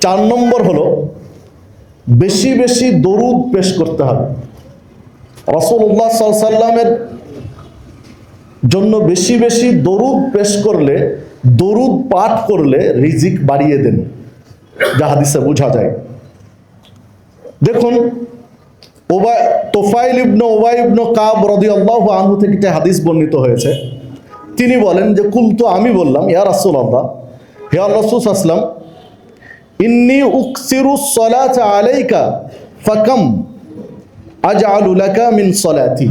চার নম্বর হলো বেশি বেশি দরুদ পেশ করতে হবে। রসুল্লাহ সাল্লামের জন্য বেশি বেশি দরুদ পেশ করলে, দরুদ পাঠ করলে রিজিক বাড়িয়ে দেন। যা হাদিসে বোঝা যায়। দেখুন ওবাই তোফাইল ইবনু ওবাই ইবনু কাব রাদিয়াল্লাহু আনহু থেকে একটা হাদিস বর্ণিত হয়েছে। তিনি বলেন যে, কুলতু আমি বললাম, ইয়া রাসূলুল্লাহ, হে আল্লাহ রাসূল আসলাম ইন্নি উকসিরু সলাত আলাইকা ফাকাম আজআলু লাকা মিন সলাতি।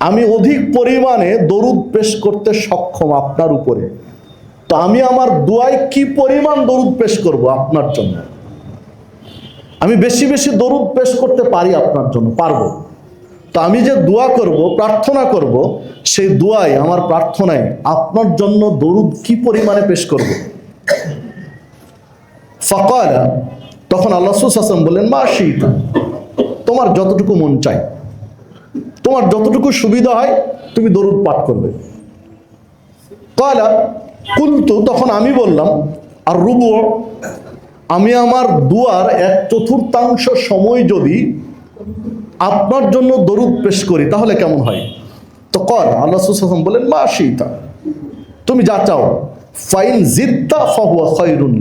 আমি অধিক পরিমাণে দরুদ পেশ করতে সক্ষম আপনার উপরে। তো আমি আমার দুয়ায় কি পরিমাণ দরুদ পেশ করব আপনার জন্য? আমি বেশি বেশি দরুদ পেশ করতে পারি আপনার জন্য, পারব। তো আমি যে দোয়া করব, প্রার্থনা করব, সেই দোয়ায়, আমার প্রার্থনায় আপনার জন্য দরুদ কি পরিমাণে পেশ করব? ফকালা, তখন আল্লাহ হাসান বললেন, মা শীতা তোমার যতটুকু মন চাই তোমার যতটুকু সুবিধা হয়, তুমি দরুদ পাঠ করবে। কলা, কুলতু, তখন আমি বললাম, আর রুবু, আমি আমার দুয়ার এক চতুর্থাংশ সময় যদি আপনার জন্য দরুদ পেশ করি, তাহলে কেমন হয়? তো কর আল্লাহ সুসাম বলেন মা শীতা তুমি যা চাও, ফাইন জিদ্দা ফাহুয়া খৈরুন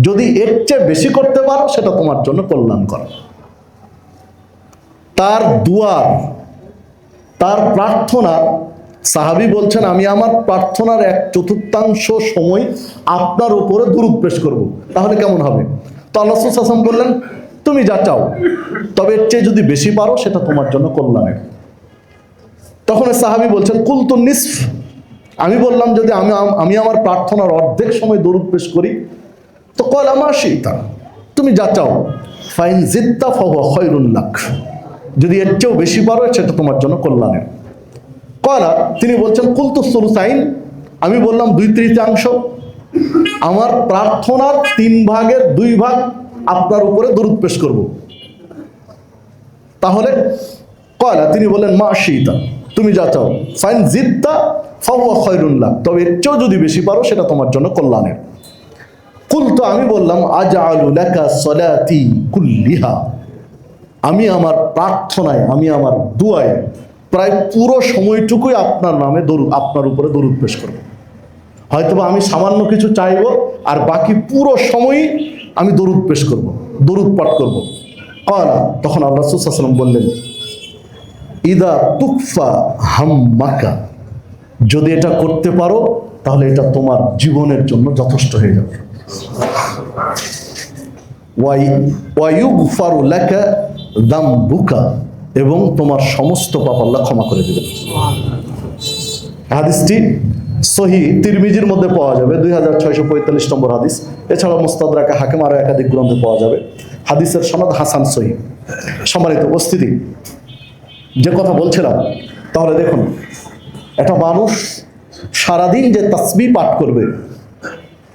যদি এর চেয়ে বেশি করতে পারো, সেটা তোমার জন্য কল্যাণ কল্যাণকর। তার দুয়ার, তার প্রার্থনা, সাহাবি বলছেন, আমি আমার প্রার্থনার এক চতুর্থাংশ সময় আপনার উপরে দুরুদ পেশ করব। তাহলে কেমন হবে? তো আল্লাহ বললেন, তুমি যা চাও, তবে এর চেয়ে যদি বেশি পারো, সেটা তোমার জন্য কল্যাণের। তখন সাহাবি বলছেন কুলতু নিসফ। আমি বললাম, যদি আমি আমি আমার প্রার্থনার অর্ধেক সময় দরুদ পেশ করি তো কল আমার সেইতা তুমি যা চাও। ফাইন জিদ্দা ফাহুয়া খয়রুল্লাখ যদি এর চেয়েও বেশি পারো সেটা তোমার জন্য কল্যাণের। কলা, তিনি বলছেন, কুলতু সুলুসাইন। আমি বললাম, দুই তৃতীয়াংশ। আমার প্রার্থনার তিন ভাগের দুই ভাগ আপনার উপরে দরুদ পেশ করব। তাহলে কয়লা তিনি বললেন, মা শীতা তুমি যা চাও। ফাইন জিদ্দা ফাহুয়া খয়রুল্লাহ তবে এর চেয়েও যদি বেশি পারো, সেটা তোমার জন্য কল্যাণের। কুল তো আমি বললাম আজ লেখা সলাতি কুল্লিহা। আমি আমার প্রার্থনায়, আমি আমার দুয়ায় প্রায় পুরো সময়টুকুই আপনার নামে দরু, আপনার উপরে দরুদ পেশ করব। হয়তোবা আমি সামান্য কিছু চাইব, আর বাকি পুরো সময়ই আমি দরুদ পেশ করব, দরুদ পাঠ করব। কলা তখন আল্লাহ সুসাল্লাম বললেন, ইদা তুকফা হাম্মাকা। যদি এটা করতে পারো, তাহলে এটা তোমার জীবনের জন্য যথেষ্ট হয়ে যাবে। ওয়াই ওয়াইউগফারু লাকা দামবুকা, এবং তোমার সমস্ত পাপ আল্লাহ ক্ষমা করে দেবেন। হাদিসটি সহি তিরমিজির মধ্যে পাওয়া যাবে, দুই হাজার ছয়শো পঁয়তাল্লিশ নম্বর হাদিস। এছাড়া মুস্তাদরাকা হাকিম আরও একাধিক গ্রন্থে পাওয়া যাবে। হাদিসের সনদ হাসান সহি। সম্মানিত উপস্থিতি, যে কথা বলছিলাম, তাহলে দেখুন, একটা মানুষ সারাদিন যে তাসবি পাঠ করবে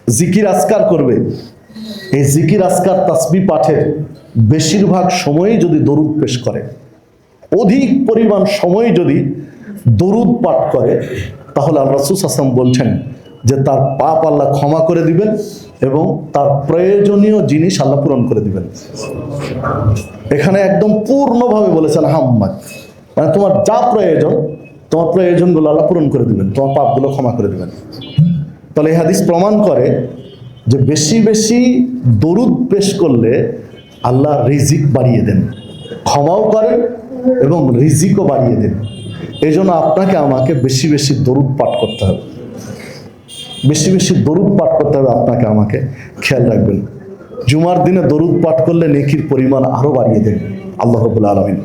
জিকির আসকার করবে। এই জিকির আসকার তাসবি পাঠের বেশিরভাগ সময়ই যদি দরুদ পেশ করে। অধিক পরিমাণ সময় যদি দরুদ পাঠ করে, তাহলে আল্লাহ আসলাম বলছেন যে তার পাপ আল্লাহ ক্ষমা করে দিবেন এবং তার প্রয়োজনীয় জিনিস আল্লাহ পূরণ করে দিবেন। এখানে একদম পূর্ণভাবে বলেছেন হাম্মাদ। মানে তোমার যা প্রয়োজন, তোমার প্রয়োজনগুলো আল্লাহ পূরণ করে দিবেন, তোমার পাপগুলো ক্ষমা করে দিবেন। তাহলে এই হাদিস প্রমাণ করে যে বেশি বেশি দরুদ পেশ করলে আল্লাহ রিজিক বাড়িয়ে দেন, ক্ষমাও করেন এবং রিজিকও বাড়িয়ে দেন। এই জন্য আপনাকে আমাকে বেশি বেশি দরুদ পাঠ করতে হবে। বেশি বেশি দরুদ পাঠ করতে হবে আপনাকে আমাকে। খেয়াল রাখবেন, জুমার দিনে দরুদ পাঠ করলে নেকির পরিমাণ আরও বাড়িয়ে দেন। আল্লাহ রবুল্লা আলমিন।